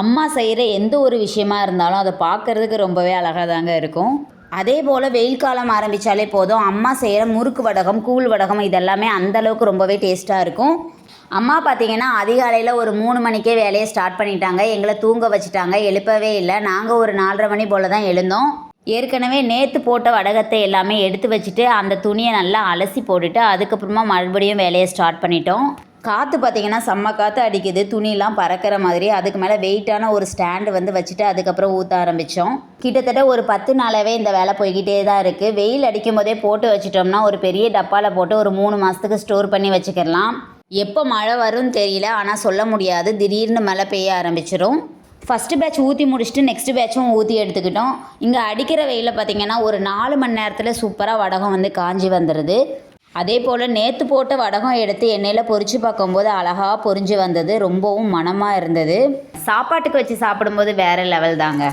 அம்மா செய்கிற எந்த ஒரு விஷயமா இருந்தாலும் அதை பார்க்கறதுக்கு ரொம்பவே அழகாக தாங்க இருக்கும். அதே போல் வெயில் காலம் ஆரம்பித்தாலே போதும். அம்மா செய்கிற முறுக்கு வடகம் கூழ் வடகம் இதெல்லாமே அந்த அளவுக்கு ரொம்பவே டேஸ்ட்டாக இருக்கும். அம்மா பார்த்தீங்கன்னா அதிகாலையில் ஒரு மூணு மணிக்கே வேலையை ஸ்டார்ட் பண்ணிட்டாங்க. எங்களை தூங்க வச்சுட்டாங்க. எழுப்பவே இல்லை. நாங்கள் ஒரு நாலரை மணி போல் தான் எழுந்தோம். ஏற்கனவே நேற்று போட்ட வடகத்தை எல்லாமே எடுத்து வச்சுட்டு அந்த துணியை நல்லா அலசி போட்டுட்டு அதுக்கப்புறமா மறுபடியும் வேலையை ஸ்டார்ட் பண்ணிட்டோம். காற்று பார்த்தீங்கன்னா செம்ம காற்று அடிக்குது. துணிலாம் பறக்கிற மாதிரி. அதுக்கு மேலே வெயிட்டான ஒரு ஸ்டாண்டு வந்து வச்சுட்டு அதுக்கப்புறம் ஊற்ற ஆரம்பித்தோம் கிட்டத்தட்ட ஒரு பத்து நாளாகவே இந்த வேலை போய்கிட்டே தான் இருக்குது வெயில் அடிக்கும் போதே போட்டு வச்சிட்டோம்னா ஒரு பெரிய டப்பாவில் போட்டு ஒரு மூணு மாதத்துக்கு ஸ்டோர் பண்ணி வச்சுக்கிடலாம் எப்போ மழை வரும்னு தெரியல. ஆனால் சொல்ல முடியாது. திடீர்னு மழை பெய்ய ஆரம்பிச்சிடும் ஃபஸ்ட்டு பேட்ச் ஊற்றி முடிச்சுட்டு நெக்ஸ்ட் பேட்சும் ஊற்றி எடுத்துக்கிட்டோம். இங்கே அடிக்கிற வெயிலில் பார்த்தீங்கன்னா ஒரு நாலு மணி நேரத்தில் சூப்பராக வடகம் வந்து காஞ்சி வந்துடுது அதே போல் நேற்று போட்ட வடகம் எடுத்து எண்ணெயில் பொறிச்சு பார்க்கும்போது அழகாக பொரிஞ்சு வந்தது. ரொம்பவும் மனமாக இருந்தது. சாப்பாட்டுக்கு வச்சு சாப்பிடும்போது வேறு லெவல் தாங்க.